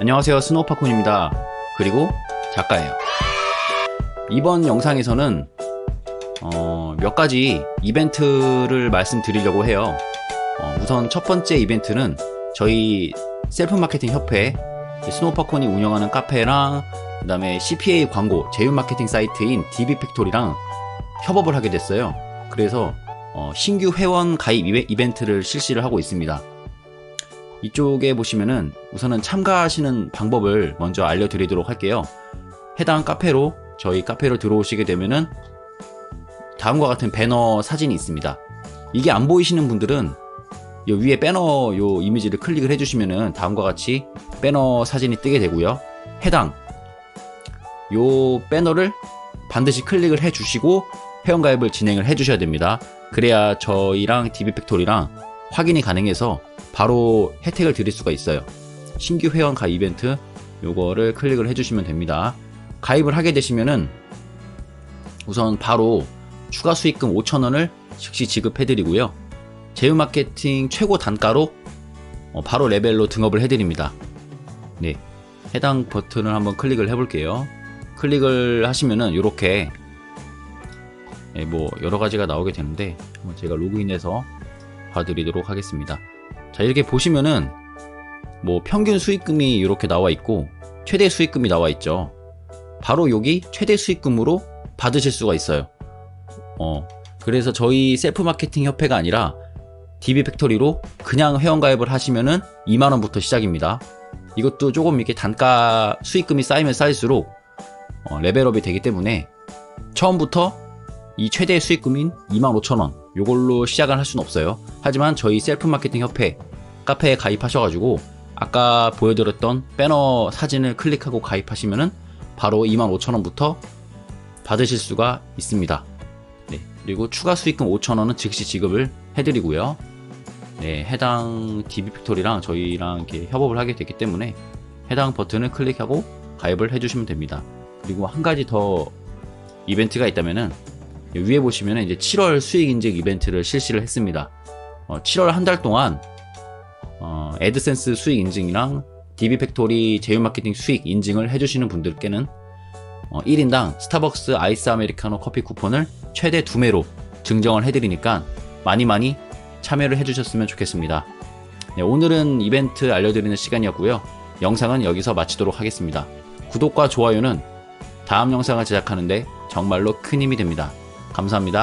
안녕하세요. 스노우파쿤입니다. 그리고 작가예요. 이번 영상에서는 어, 몇 가지 이벤트를 말씀드리려고 해요. 어, 우선 첫 번째 이벤트는 저희 셀프 마케팅 협회 스노우파콘이 운영하는 카페랑 그 다음에 CPA 광고 제휴 마케팅 사이트인 DB팩토리랑 협업을 하게 됐어요. 그래서 어, 신규 회원 가입 이벤트를 실시를 하고 있습니다 이쪽에 보시면은 우선은 참가하시는 방법을 먼저 알려드리도록 할게요. 해당 카페로 저희 카페로 들어오시게 되면은 다음과 같은 배너 사진이 있습니다. 이게 안 보이시는 분들은 요 위에 배너 요 이미지를 클릭을 해주시면은 다음과 같이 배너 사진이 뜨게 되고요. 해당 요 배너를 반드시 클릭을 해주시고 회원가입을 진행을 해주셔야 됩니다. 그래야 저희랑 DB팩토리랑 확인이 가능해서 바로 혜택을 드릴 수가 있어요. 신규 회원 가입 이벤트 요거를 클릭을 해주시면 됩니다. 가입을 하게 되시면은 우선 바로 추가 수익금 5,000원을 즉시 지급해드리고요. 제휴 마케팅 최고 단가로 어, 바로 레벨로 등업을 해드립니다. 네, 해당 버튼을 한번 클릭을 해볼게요. 클릭을 하시면은 이렇게 뭐 여러 가지가 나오게 되는데 제가 로그인해서 봐드리도록 하겠습니다. 자 이렇게 보시면은 뭐 평균 수익금이 이렇게 나와 있고 최대 수익금이 나와 있죠. 바로 여기 최대 수익금으로 받으실 수가 있어요. 어 그래서 저희 셀프 마케팅 협회가 아니라 DB 팩토리로 그냥 회원 가입을 하시면은 2만 원부터 시작입니다. 이것도 조금 이렇게 단가 수익금이 쌓이면 쌓일수록 어, 레벨업이 되기 때문에 처음부터 이 최대 수익금인 25,000원 요걸로 시작을 할 수는 없어요. 하지만 저희 셀프 마케팅 협회 카페에 가입하셔가지고 아까 보여드렸던 배너 사진을 클릭하고 가입하시면은 바로 25,000원부터 받으실 수가 있습니다. 네, 그리고 추가 수익금 5,000원은 즉시 지급을 해드리고요. 네, 해당 DB 팩토리랑 저희랑 이렇게 협업을 하게 됐기 때문에 해당 버튼을 클릭하고 가입을 해주시면 됩니다. 그리고 한 가지 더 이벤트가 있다면은 위에 보시면 이제 7월 수익 인증 이벤트를 실시를 했습니다. 어, 7월 한 달 동안 어, 애드센스 수익 인증이랑 DB 팩토리 제휴 마케팅 수익 인증을 해주시는 분들께는 어, 1인당 스타벅스 아이스 아메리카노 커피 쿠폰을 최대 2매로 증정을 해드리니까 많이 많이 참여를 해주셨으면 좋겠습니다. 네, 오늘은 이벤트 알려드리는 시간이었고요. 영상은 여기서 마치도록 하겠습니다. 구독과 좋아요는 다음 영상을 제작하는데 정말로 큰 힘이 됩니다. 감사합니다.